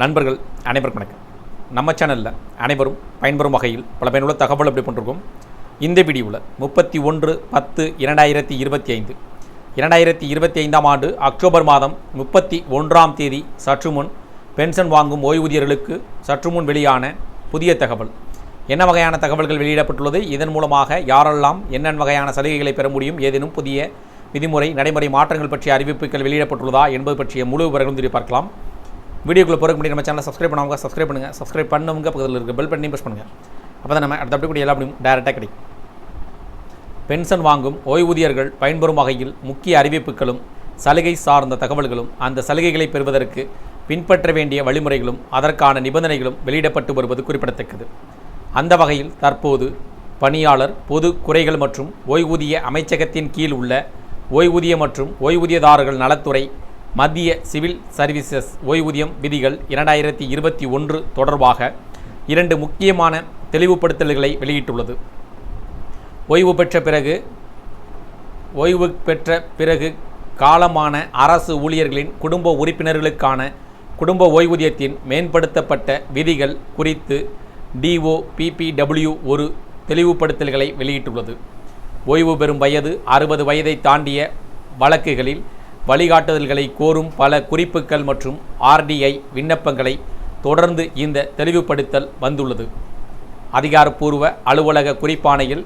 நண்பர்கள் அனைவருக்கும் வணக்கம். நம்ம சேனலில் அனைவரும் பயன்பெறும் வகையில் பல பயனுள்ள தகவல் எப்படி பண்ணிருக்கோம். இந்த வீடியோவில் முப்பத்தி ஒன்று பத்து இரண்டாயிரத்தி இருபத்தி ஐந்து. இரண்டாயிரத்தி இருபத்தி ஐந்தாம் ஆண்டு அக்டோபர் மாதம் முப்பத்தி ஒன்றாம் தேதி சற்று முன் பென்ஷன் வாங்கும் ஓய்வூதியர்களுக்கு சற்று முன் வெளியான புதிய தகவல். என்ன வகையான தகவல்கள் வெளியிடப்பட்டுள்ளது? இதன் மூலமாக யாரெல்லாம் என்னென்ன வகையான சலுகைகளை பெற முடியும்? ஏதேனும் புதிய விதிமுறை நடைமுறை மாற்றங்கள் பற்றிய அறிவிப்புகள் வெளியிடப்பட்டுள்ளதா என்பது பற்றிய முழு விவரங்களும் தெரிவி பார்க்கலாம். வீடியோக்குள்ளே போகிறக்கு முன்னாடி நம்ம சேனலை சப்ஸ்கிரைப் பண்ணவங்க சப்ஸ்கிரைப் பண்ணுங்கள் சப்ஸ்கிரைப் பண்ணவங்க பக்கத்தில் இருக்க பெல் பண்ணி ப்ரெஸ் பண்ணுங்கள் அப்போ தான் நம்ம அடுத்த அப்படி கூட எல்லா அப்படியும் டேரெக்டாக கிடைக்கும். பென்ஷன் வாங்கும் ஓய்வூதியர்கள் பயன்பெறும் வகையில் முக்கிய அறிவிப்புகளும் சலுகை சார்ந்த தகவல்களும் அந்த சலுகைகளை பெறுவதற்கு பின்பற்ற வேண்டிய வழிமுறைகளும் அதற்கான நிபந்தனைகளும் வெளியிடப்பட்டு வருவது குறிப்பிடத்தக்கது. அந்த வகையில் தற்போது பணியாளர் பொது குறைகள் மற்றும் ஓய்வூதிய அமைச்சகத்தின் கீழ் உள்ள ஓய்வூதிய மற்றும் ஓய்வூதியதாரர்கள் நலத்துறை மத்திய சிவில் சர்வீசஸ் ஓய்வூதியம் விதிகள் இரண்டாயிரத்தி இருபத்தி ஒன்று தொடர்பாக இரண்டு முக்கியமான தெளிவுபடுத்தல்களை வெளியிட்டுள்ளது. ஓய்வு பெற்ற பிறகு ஓய்வு பெற்ற பிறகு காலமான அரசு ஊழியர்களின் குடும்ப உறுப்பினர்களுக்கான குடும்ப ஓய்வூதியத்தின் மேம்படுத்தப்பட்ட விதிகள் குறித்து டிஓ பிபிடபிள்யூ ஒரு தெளிவுபடுத்தல்களை வெளியிட்டுள்ளது. ஓய்வு பெறும் வயது அறுபது வயதை தாண்டிய வழக்குகளில் வழிகாட்டுதல்களை கோரும் பல குறிப்புகள் மற்றும் ஆர்டிஐ விண்ணப்பங்களை தொடர்ந்து இந்த தெளிவுபடுத்தல் வந்துள்ளது. அதிகாரப்பூர்வ அலுவலக குறிப்பாணையில்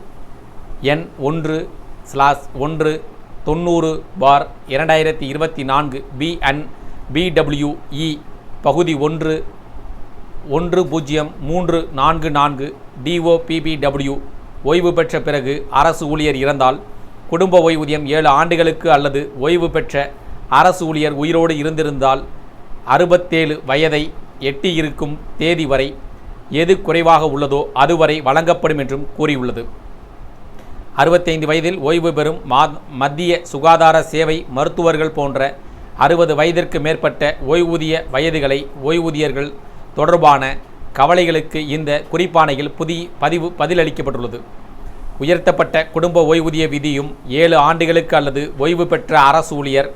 எண் ஒன்று ஸ்லாஸ் ஒன்று தொண்ணூறு பார் இரண்டாயிரத்தி இருபத்தி நான்கு பிஎன் பிடபிள்யூஇ பகுதி ஒன்று ஒன்று பூஜ்ஜியம் மூன்று நான்கு நான்கு டிஓபிபிடபிள்யூ ஓய்வு பெற்ற பிறகு அரசு ஊழியர் இறந்தால் குடும்ப ஓய்வூதியம் ஏழு ஆண்டுகளுக்கு அல்லது ஓய்வு பெற்ற அரசு ஊழியர் உயிரோடு இருந்திருந்தால் அறுபத்தேழு வயதை எட்டியிருக்கும் தேதி வரை எது குறைவாக உள்ளதோ அதுவரை வழங்கப்படும் என்றும் கூறியுள்ளது. அறுபத்தைந்து வயதில் ஓய்வு பெறும் மா மத்திய சுகாதார சேவை மருத்துவர்கள் போன்ற அறுபது வயதிற்கு மேற்பட்ட ஓய்வூதிய வயதுகளை ஓய்வூதியர்கள் தொடர்பான கவலைகளுக்கு இந்த குறிப்பாணையில் புதிய பதிவு பதிலளிக்கப்பட்டுள்ளது. உயர்த்தப்பட்ட குடும்ப ஓய்வூதிய விதியும் ஏழு ஆண்டுகளுக்கு அல்லது ஓய்வு பெற்ற அரசு ஊழியர்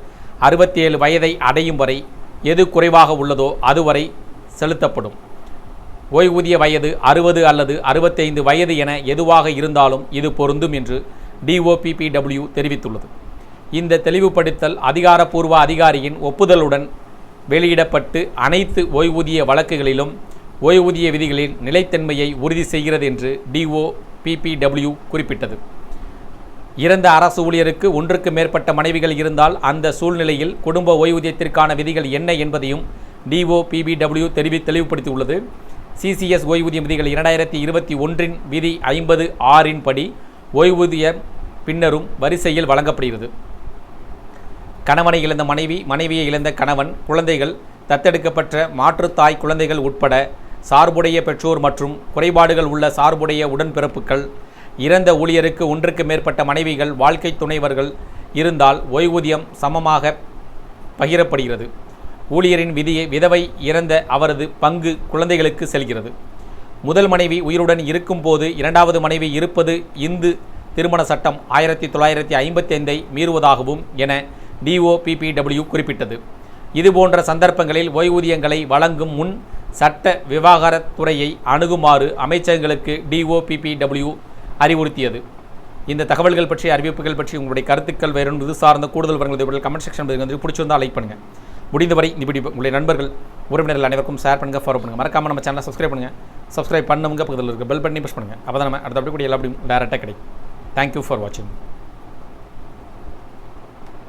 அறுபத்தேழு வயதை அடையும் வரை எது குறைவாக உள்ளதோ அதுவரை செலுத்தப்படும். ஓய்வூதிய வயது அறுபது அல்லது அறுபத்தைந்து வயது என எதுவாக இருந்தாலும் இது பொருந்தும் என்று டிஓபிபிடபிள்யூ தெரிவித்துள்ளது. இந்த தெளிவுபடுத்தல் அதிகாரப்பூர்வ அதிகாரியின் ஒப்புதலுடன் வெளியிடப்பட்டு அனைத்து ஓய்வூதிய வழக்குகளிலும் ஓய்வூதிய விதிகளின் நிலைத்தன்மையை உறுதி செய்கிறது என்று டிஓ பிபிடபிள்யூ குறிப்பிட்டது. இறந்த அரசு ஊழியருக்கு ஒன்றுக்கு மேற்பட்ட மனைவிகள் இருந்தால் அந்த சூழ்நிலையில் குடும்ப ஓய்வூதியத்திற்கான விதிகள் என்ன என்பதையும் டிஓ பிபிடபிள்யூ தெரிவி தெளிவுபடுத்தியுள்ளது. சிசிஎஸ் ஓய்வூதிய விதிகள் இரண்டாயிரத்தி இருபத்தி ஒன்றின் விதி ஐம்பது ஆறின் படி ஓய்வூதியம் பின்னரும் வரிசையில் வழங்கப்படுகிறது. கணவனை இழந்த மனைவி மனைவியை இழந்த கணவன் குழந்தைகள் தத்தெடுக்கப்பட்ட மாற்றுத்தாய் குழந்தைகள் உட்பட சார்புடைய பெற்றோர் மற்றும் குறைபாடுகள் உள்ள சார்புடைய உடன்பிறப்புகள் இறந்த ஊழியருக்கு ஒன்றுக்கு மேற்பட்ட மனைவிகள் வாழ்க்கை துணைவர்கள் இருந்தால் ஓய்வூதியம் சமமாக பகிரப்படுகிறது. ஊழியரின் விதியை விதவை இறந்த அவரது பங்கு குழந்தைகளுக்கு செல்கிறது. முதல் மனைவி உயிருடன் இருக்கும்போது இரண்டாவது மனைவி இருப்பது இந்து திருமண சட்டம் ஆயிரத்தி தொள்ளாயிரத்தி ஐம்பத்தி ஐந்தை மீறுவதாகவும் என டிஓபிபிடபிள்யூ குறிப்பிட்டது. இதுபோன்ற சந்தர்ப்பங்களில் ஓய்வூதியங்களை வழங்கும் முன் சட்ட விவகாரத்துறையை அணுகுமாறு அமைச்சகங்களுக்கு டிஓபிபிடபிள்யூ அறிவுறுத்தியது. இந்த தகவல்கள் பற்றி அறிவிப்புகள் பற்றி உங்களுடைய கருத்துக்கள் வேறு இது சார்ந்த கூடுதல் விவரங்கள் கமெண்ட் செக்ஷன் வந்து பிடிச்சிருந்தால் லைக் பண்ணுங்கள் முடிந்தவரை இந்த வீடியோ உங்களுடைய நண்பர்கள் உறவினர்கள் அனைவருக்கும் ஷேர் பண்ணுங்கள் ஃபாலோ பண்ணுங்கள் மறக்காமல் நம்ம சேனலை சப்ஸ்கிரைப் பண்ணுங்கள் சப்ஸ்கிரைப் பண்ணுங்க பக்கத்தில் இருக்க பெல் பண்ணி ப்ரெஸ் பண்ணுங்கள் அப்போ தான் நம்ம அடுத்த அப்படி கூட எல்லா அப்படியும் டேரெக்டாக கிடைக்கும். தேங்க்யூ ஃபார் வாட்சிங்